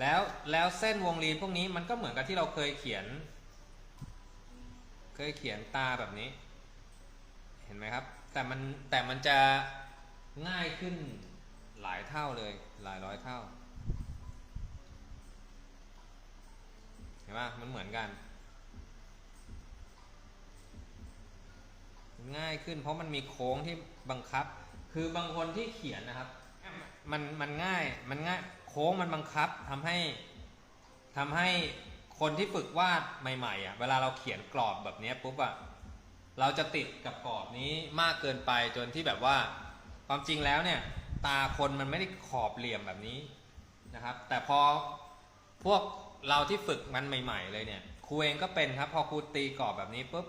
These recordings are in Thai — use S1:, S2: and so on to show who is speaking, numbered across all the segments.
S1: แล้วแล้วเส้นวงรีพวกนี้มันก็เหมือนกับที่เราเคยเขียน เคยเขียนตาแบบนี้ เห็นไหมครับ แต่มันแต่มันจะง่ายขึ้นหลายเท่าเลยหลายร้อยเท่า เห็นไหมมันเหมือนกัน ง่ายขึ้นเพราะมันมีโค้งที่บังคับ คือบางคนที่เขียนนะครับ มันมันง่ายมันง่าย ค้งมันบังคับทำให้ทำให้คนที่ฝึกวาดใหม่ๆอะเวลาเราเขียนกรอบแบบนี้ปุ๊บอะเราจะติดกับกรอบนี้มากเกินไปจนที่แบบว่า ความจริงแล้วเนี่ย ตาคนมันไม่ได้ขอบเหลี่ยมแบบนี้นะครับ แต่พอพวกเราที่ฝึกมันใหม่ ๆ เลยเนี่ยครูเองก็เป็นครับ พอครูตีกรอบแบบนี้ปุ๊บ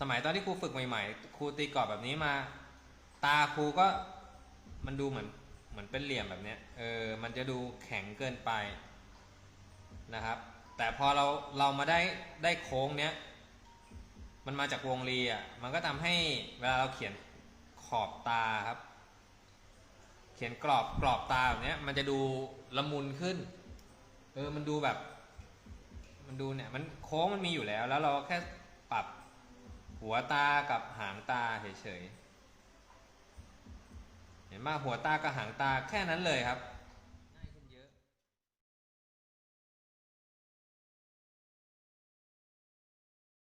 S1: สมัยตอนที่ครูฝึกใหม่ ๆ ครูตีกรอบแบบนี้มา ตาครูก็มันดูเหมือน เหมือนเป็นเหลี่ยมแบบนี้เออมันจะดูแข็งเกินไปนะครับ แต่พอเราเรามาได้ได้โค้งเนี้ยมันมาจากวงรีอะมันก็ทำให้เวลาเราเขียนขอบตาครับ เขียนกรอบกรอบตาแบบนี้มันจะดูละมุนขึ้น เออมันดูแบบ มันดูเนี่ยมันโค้งมันมีอยู่แล้ว แล้วเราแค่ปรับหัวตากับหางตาเฉยๆ เห็นไหมหัวตากับหางตาแค่นั้นเลยครับ